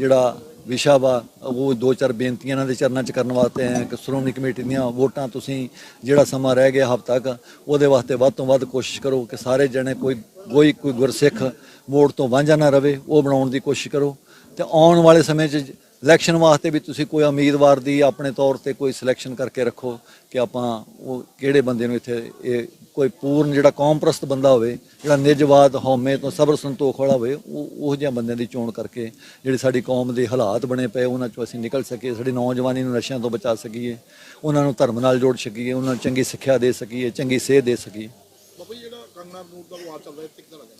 ਜਿਹੜਾ ਵਿਸ਼ਾ ਵਾ, ਉਹ ਦੋ ਚਾਰ ਬੇਨਤੀਆਂ ਇਹਨਾਂ ਦੇ ਚਰਨਾਂ 'ਚ ਕਰਨ ਵਾਸਤੇ ਆਏ ਕਿ ਸ਼੍ਰੋਮਣੀ ਕਮੇਟੀ ਦੀਆਂ ਵੋਟਾਂ ਤੁਸੀਂ ਜਿਹੜਾ ਸਮਾਂ ਰਹਿ ਗਿਆ ਹਫ਼ਤਾ ਤੱਕ ਉਹਦੇ ਵਾਸਤੇ ਵੱਧ ਤੋਂ ਵੱਧ ਕੋਸ਼ਿਸ਼ ਕਰੋ ਕਿ ਸਾਰੇ ਜਣੇ ਕੋਈ ਕੋਈ ਕੋਈ ਗੁਰਸਿੱਖ ਵੋਟ ਤੋਂ ਵਾਂਝਾ ਨਾ ਰਵੇ, ਉਹ ਬਣਾਉਣ ਦੀ ਕੋਸ਼ਿਸ਼ ਕਰੋ। ਤੇ ਆਉਣ ਵਾਲੇ ਸਮੇਂ 'ਚ ਇਲੈਕਸ਼ਨ ਵਾਸਤੇ ਵੀ ਤੁਸੀਂ ਕੋਈ ਉਮੀਦਵਾਰ ਦੀ ਆਪਣੇ ਤੌਰ ਤੇ ਕੋਈ ਸਿਲੈਕਸ਼ਨ ਕਰਕੇ ਰੱਖੋ ਕਿ ਆਪਾਂ ਉਹ ਕਿਹੜੇ ਬੰਦੇ ਨੂੰ ਇੱਥੇ ਇਹ ਕੋਈ ਪੂਰਨ ਜਿਹੜਾ ਕੌਮਪ੍ਰਸਤ ਬੰਦਾ ਹੋਵੇ ਜਿਹੜਾ ਨਿਜਵਾਦ ਹਉਮੈ ਤੋਂ ਸਬਰ ਸੰਤੋਖ ਵਾਲਾ ਹੋਵੇ ਉਹ ਉਹ ਜਿਹੇ ਬੰਦਿਆਂ ਦੀ ਚੋਣ ਕਰਕੇ ਜਿਹੜੀ ਸਾਡੀ ਕੌਮ ਦੇ ਹਾਲਾਤ ਬਣੇ ਪਏ ਉਹਨਾਂ ਚੋਂ ਅਸੀਂ ਨਿਕਲ ਸਕੀਏ ਸਾਡੀ ਨੌਜਵਾਨੀ ਨੂੰ ਨਸ਼ਿਆਂ ਤੋਂ ਬਚਾ ਸਕੀਏ ਉਹਨਾਂ ਨੂੰ ਧਰਮ ਨਾਲ ਜੋੜ ਸਕੀਏ ਉਹਨਾਂ ਨੂੰ ਚੰਗੀ ਸਿੱਖਿਆ ਦੇ ਸਕੀਏ ਚੰਗੀ ਸੇਧ ਦੇ ਸਕੀਏ। ਬਾਬਾ ਜੀ ਜਿਹੜਾ ਕੰਗਨਾ ਰਣੌਤ ਦਾ ਵਾਰ ਚੱਲ ਰਿਹਾ ਤੇ ਕਿਦਾਂ ਲੱਗਦਾ?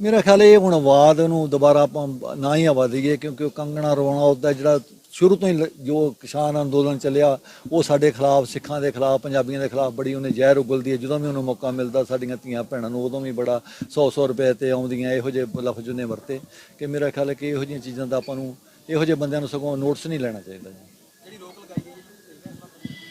ਮੇਰਾ ਖਿਆਲ ਇਹ ਹੁਣ ਆਵਾਜ਼ ਨੂੰ ਦੁਬਾਰਾ ਆਪਾਂ ਨਾ ਹੀ ਆਵਾ ਦਈਏ ਕਿਉਂਕਿ ਉਹ ਕੰਗਣਾ ਰਣੌਤ ਦਾ ਜਿਹੜਾ ਸ਼ੁਰੂ ਤੋਂ ਹੀ ਜੋ ਕਿਸਾਨ ਅੰਦੋਲਨ ਚੱਲਿਆ ਉਹ ਸਾਡੇ ਖਿਲਾਫ ਸਿੱਖਾਂ ਦੇ ਖਿਲਾਫ ਪੰਜਾਬੀਆਂ ਦੇ ਖਿਲਾਫ ਬੜੀ ਉਹਨੇ ਜ਼ਹਿਰ ਉਗਲਦੀ ਹੈ। ਜਦੋਂ ਵੀ ਉਹਨੂੰ ਮੌਕਾ ਮਿਲਦਾ ਸਾਡੀਆਂ ਧੀਆਂ ਭੈਣਾਂ ਨੂੰ ਉਦੋਂ ਵੀ ਬੜਾ 100-100 ਰੁਪਏ ਤੇ ਆਉਂਦੀਆਂ ਇਹੋ ਜਿਹੇ ਲਫ਼ਜ਼ ਉਹਨੇ ਵਰਤੇ ਕਿ ਮੇਰਾ ਖਿਆਲ ਹੈ ਕਿ ਇਹੋ ਜਿਹੀਆਂ ਚੀਜ਼ਾਂ ਦਾ ਆਪਾਂ ਨੂੰ ਇਹੋ ਜਿਹੇ ਬੰਦਿਆਂ ਨੂੰ ਸਗੋਂ ਨੋਟਿਸ ਨਹੀਂ ਲੈਣਾ ਚਾਹੀਦਾ ਜੀ।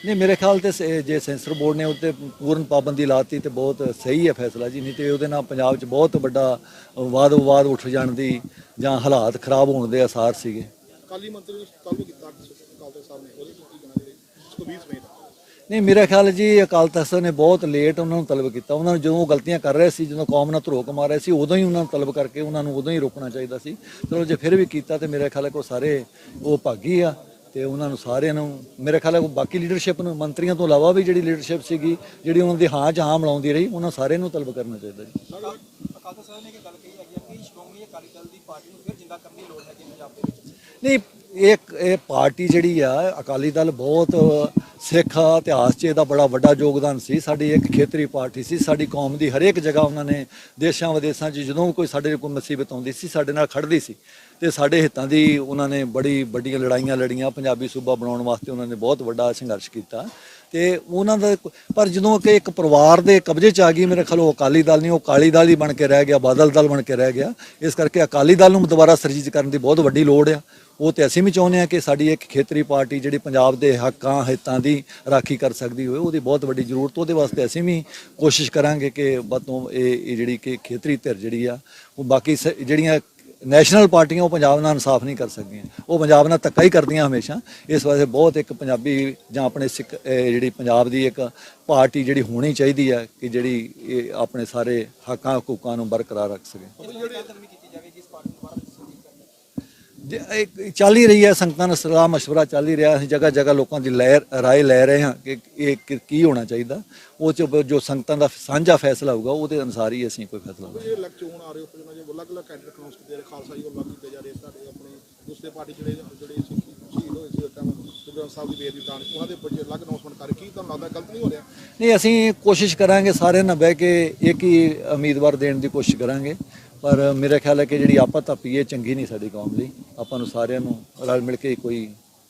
ਨਹੀਂ ਮੇਰੇ ਖਿਆਲ ਤੇ ਜੇ ਸੈਂਸਰ ਬੋਰਡ ਨੇ ਉੱਤੇ ਪੂਰਨ ਪਾਬੰਦੀ ਲਾਤੀ ਤੇ ਬਹੁਤ ਸਹੀ ਹੈ ਫੈਸਲਾ ਜੀ ਨਹੀਂ ਤੇ ਉਹਦੇ ਨਾਲ ਪੰਜਾਬ 'ਚ ਬਹੁਤ ਵੱਡਾ ਵਾਦ ਵਿਵਾਦ ਉੱਠ ਜਾਣ ਦੀ ਜਾਂ ਹਾਲਾਤ ਖਰਾਬ ਹੋਣ ਦੇ ਆਸਾਰ ਸੀਗੇ। ਕਾਲੀ ਮੰਤਰੀ ਨੂੰ ਤਲਬ ਕੀਤਾ ਅਕਾਲ ਤਖਤ ਸਾਹਿਬ ਨੇ। ਉਹਦੇ ਵਿੱਚ ਕੀ ਕਹਿਣਾ ਜਿਹੜੇ ਸੁਖਬੀਰ ਸਮੇਤ ਨਹੀਂ ਮੇਰਾ ਖਿਆਲ ਜੀ ਅਕਾਲ ਤਖਤ ਨੇ ਬਹੁਤ ਲੇਟ ਉਹਨਾਂ ਨੂੰ ਤਲਬ ਕੀਤਾ। ਉਹਨਾਂ ਨੂੰ ਜਦੋਂ ਉਹ ਗਲਤੀਆਂ ਕਰ ਰਹੇ ਸੀ ਜਦੋਂ ਕੌਮ ਨਾਲ ਧਰੋਕ ਮਾਰ ਰਹੇ ਸੀ ਉਦੋਂ ਹੀ ਉਹਨਾਂ ਨੂੰ ਤਲਬ ਕਰਕੇ ਉਹਨਾਂ ਨੂੰ ਉਦੋਂ ਹੀ ਰੋਕਣਾ ਚਾਹੀਦਾ ਸੀ। ਚਲੋ ਜੇ ਫਿਰ ਵੀ ਕੀਤਾ ਤੇ ਮੇਰਾ ਖਿਆਲ ਹੈ ਕਿ ਸਾਰੇ ਉਹ ਭਾਗੀ ਆ ਤੇ ਉਹਨਾਂ ਨੂੰ ਸਾਰਿਆਂ ਨੂੰ ਮੇਰੇ ਖਿਆਲ ਹੈ ਕਿ ਬਾਕੀ ਲੀਡਰਸ਼ਿਪ ਨੂੰ ਮੰਤਰੀਆਂ ਤੋਂ ਇਲਾਵਾ ਵੀ ਜਿਹੜੀ ਲੀਡਰਸ਼ਿਪ ਸੀਗੀ ਜਿਹੜੀ ਉਹਨਾਂ ਦੀ ਹਾਂ 'ਚ ਹਾਂ ਮਿਲਾਉਂਦੀ ਰਹੀ ਉਹਨਾਂ ਸਾਰਿਆਂ ਨੂੰ ਤਲਬ ਕਰਨਾ ਚਾਹੀਦਾ ਜੀ। ਅਕਾਲ ਸਾਹਿਬ ਨੇ ਇੱਕ ਗੱਲ ਕਹੀ ਹੈਗੀ ਹੈ ਕਿ ਸ਼੍ਰੋਮਣੀ ਅਕਾਲੀ ਦਲ ਦੀ ਪਾਰਟੀ ਨੂੰ ਫਿਰ ਜਿੰਦਾ ਕਰਨ ਦੀ ਲੋੜ ਹੈ ਪੰਜਾਬ ਦੇ ਵਿੱਚ। ਨਹੀਂ, ਇਹ ਇਹ ਪਾਰਟੀ ਜਿਹੜੀ ਆ, ਅਕਾਲੀ ਦਲ ਬਹੁਤ ਸਿੱਖ ਇਤਿਹਾਸ 'ਚ ਇਹਦਾ ਬੜਾ ਵੱਡਾ ਯੋਗਦਾਨ ਸੀ। ਸਾਡੀ ਇੱਕ ਖੇਤਰੀ ਪਾਰਟੀ ਸੀ, ਸਾਡੀ ਕੌਮ ਦੀ ਹਰੇਕ ਜਗ੍ਹਾ ਉਹਨਾਂ ਨੇ ਦੇਸ਼ਾਂ ਵਿਦੇਸ਼ਾਂ 'ਚ ਜਦੋਂ ਵੀ ਕੋਈ ਸਾਡੇ ਕੋਈ ਮੁਸੀਬਤ ਆਉਂਦੀ ਸੀ, ਸਾਡੇ ਨਾਲ ਖੜਦੀ ਸੀ। ਤੇ ਸਾਡੇ ਹਿੱਤਾਂ ਦੀ ਉਹਨਾਂ ਨੇ ਬੜੀ ਵੱਡੀਆਂ ਲੜਾਈਆਂ ਲੜੀਆਂ, ਪੰਜਾਬੀ ਸੂਬਾ ਬਣਾਉਣ ਵਾਸਤੇ ਉਹਨਾਂ ਨੇ ਬਹੁਤ ਵੱਡਾ ਸੰਘਰਸ਼ ਕੀਤਾ। ਤੇ ਉਹਨਾਂ ਦਾ ਪਰ ਜਦੋਂ ਕਿ ਇੱਕ ਪਰਿਵਾਰ ਦੇ ਕਬਜ਼ੇ 'ਚ ਆ ਗਈ, ਮੇਰੇ ਖਿਆਲ ਉਹ ਅਕਾਲੀ ਦਲ ਨਹੀਂ, ਉਹ ਕਾਲੀ ਦਲ ਹੀ ਬਣ ਕੇ ਰਹਿ ਗਿਆ, ਬਾਦਲ ਦਲ ਬਣ ਕੇ ਰਹਿ ਗਿਆ। ਇਸ ਕਰਕੇ ਅਕਾਲੀ ਦਲ ਨੂੰ ਦੁਬਾਰਾ ਸਰਜੀਤ ਕਰਨ ਦੀ ਬਹੁਤ ਵੱਡੀ ਲੋੜ ਆ। ਉਹ ਤੇ ਅਸੀਂ ਵੀ ਚਾਹੁੰਦੇ ਹਾਂ ਕਿ ਸਾਡੀ ਇੱਕ ਖੇਤਰੀ ਪਾਰਟੀ ਜਿਹੜੀ ਪੰਜਾਬ ਦੇ ਹੱਕਾਂ, ਹਿੱਤਾਂ ਦੀ ਰਾਖੀ ਕਰ ਸਕਦੀ ਹੋਵੇ, ਉਹਦੀ ਬਹੁਤ ਵੱਡੀ ਜ਼ਰੂਰਤ, ਉਹਦੇ ਵਾਸਤੇ ਅਸੀਂ ਵੀ ਕੋਸ਼ਿਸ਼ ਕਰਾਂਗੇ ਕਿ ਵੱਧੋਂ ਇਹ ਇਹ ਜਿਹੜੀ ਕਿ ਖੇਤਰੀ ਧਿਰ ਜਿਹੜੀ ਆ, ਉਹ ਬਾਕੀ ਸ- ਜਿਹੜੀਆਂ ਨੈਸ਼ਨਲ ਪਾਰਟੀਆਂ ਉਹ ਪੰਜਾਬ ਨਾਲ ਇਨਸਾਫ ਨਹੀਂ ਕਰ ਸਕਦੀਆਂ ਉਹ ਪੰਜਾਬ ਨਾਲ ਧੱਕਾ ਹੀ ਕਰਦੀਆਂ ਹਮੇਸ਼ਾ। ਇਸ ਵਾਸਤੇ ਬਹੁਤ ਇੱਕ ਪੰਜਾਬੀ ਜਾਂ ਆਪਣੇ ਸਿੱਖ ਜਿਹੜੀ ਪੰਜਾਬ ਦੀ ਇੱਕ ਪਾਰਟੀ ਜਿਹੜੀ ਹੋਣੀ ਚਾਹੀਦੀ ਹੈ ਕਿ ਜਿਹੜੀ ਇਹ ਆਪਣੇ ਸਾਰੇ ਹੱਕਾਂ ਹਕੂਕਾਂ ਨੂੰ ਬਰਕਰਾਰ ਰੱਖ ਸਕੇ ਇਹਦੀ ਜਿਹੜੀ ਕਦਮੀ ਕੀਤੀ ਜਾਵੇ ਜਿਸ ਪਾਰਟੀ ਨੂੰ ਦੁਬਾਰਾ ਸਰਜੀਤ ਕਰਨਾ ਜੇ ਇਹ ਚੱਲ ਹੀ ਰਹੀ ਹੈ ਸੰਗਤਾਂ ਨਾਲ ਸਲਾਹ مشورہ ਚੱਲ ਹੀ ਰਿਹਾ ਅਸੀਂ ਜਗ੍ਹਾ ਜਗ੍ਹਾ ਲੋਕਾਂ ਦੀ ਲੈ ਰਾਏ ਲੈ ਰਹੇ ਹਾਂ ਕਿ ਇਹ ਕੀ- ਕੀ ਹੋਣਾ ਚਾਹੀਦਾ ਉਹ ਚ ਜੋ ਸੰਗਤਾਂ ਦਾ ਸਾਂਝਾ ਫੈਸਲਾ ਹੋਊਗਾ ਉਹਦੇ ਅਨੁਸਾਰ ਹੀ ਅਸੀਂ ਕੋਈ ਫੈਸਲਾ ਲਵਾਂਗੇ ਇਹ ਇਲੈਕਸ਼ਨ ਆ ਰਹੇ ਹੋ ਫਿਰ ਜੇ ਅਲੱਗ-ਅਲੱਗ ਕੈਂਡੀਡੇਟ ਅਨਾਉਂਸ ਕੀਤੇ ਜਾ ਰਹੇ ਖਾਲਸਾ ਜੀ ਵੱਲੋਂ ਕੀਤੇ ਜਾ ਰਹੇ ਸਾਡੇ ਆਪਣੇ ਦੂਸਰੇ ਪਾਰਟੀ ਜਿਹੜੇ ਜਿਹੜੇ ਸਿੱਖੀ ਸ਼ਹੀਦ ਹੋਏ ਸੀ ਉਸ ਟਾਈਮ ਗੁਰੂ ਗ੍ਰੰਥ ਸਾਹਿਬ ਦੀ ਬੇਅਦਬੀ ਦਾਨ ਉਹਨਾਂ ਦੇ ਬੱਚੇ ਅਲੱਗ ਅਨਾਉਂਸਮੈਂਟ ਕਰ ਕੀ ਤੁਹਾਨੂੰ ਲੱਗਦਾ ਗਲਤ ਨਹੀਂ ਹੋ ਰਿਹਾ ਨਹੀਂ ਅਸੀਂ ਕੋਸ਼ਿਸ਼ ਕਰਾਂਗੇ ਸਾਰਿਆਂ ਨਾਲ ਬਹਿ ਕੇ ਇੱਕ ਹੀ ਉਮੀਦਵਾਰ ਦੇਣ ਦੀ ਕੋਸ਼ਿਸ਼ ਕਰਾਂਗੇ ਪਰ ਮੇਰਾ ਖਿਆਲ ਹੈ ਕਿ ਜਿਹੜੀ ਆਪਾ ਧੱਪੀ ਇਹ ਚੰਗੀ ਨਹੀਂ ਸਾਡੀ ਕੌਮ ਲਈ। ਆਪਾਂ ਨੂੰ ਸਾਰਿਆਂ ਨੂੰ ਰਲ ਮਿਲ ਕੇ ਕੋਈ,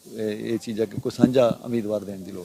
ਇਹ ਚੀਜ਼ ਚੀਜ਼ਾਂ ਕੋਈ ਸਾਂਝਾ ਉਮੀਦਵਾਰ ਦੇਣ ਦੀ ਲੋੜ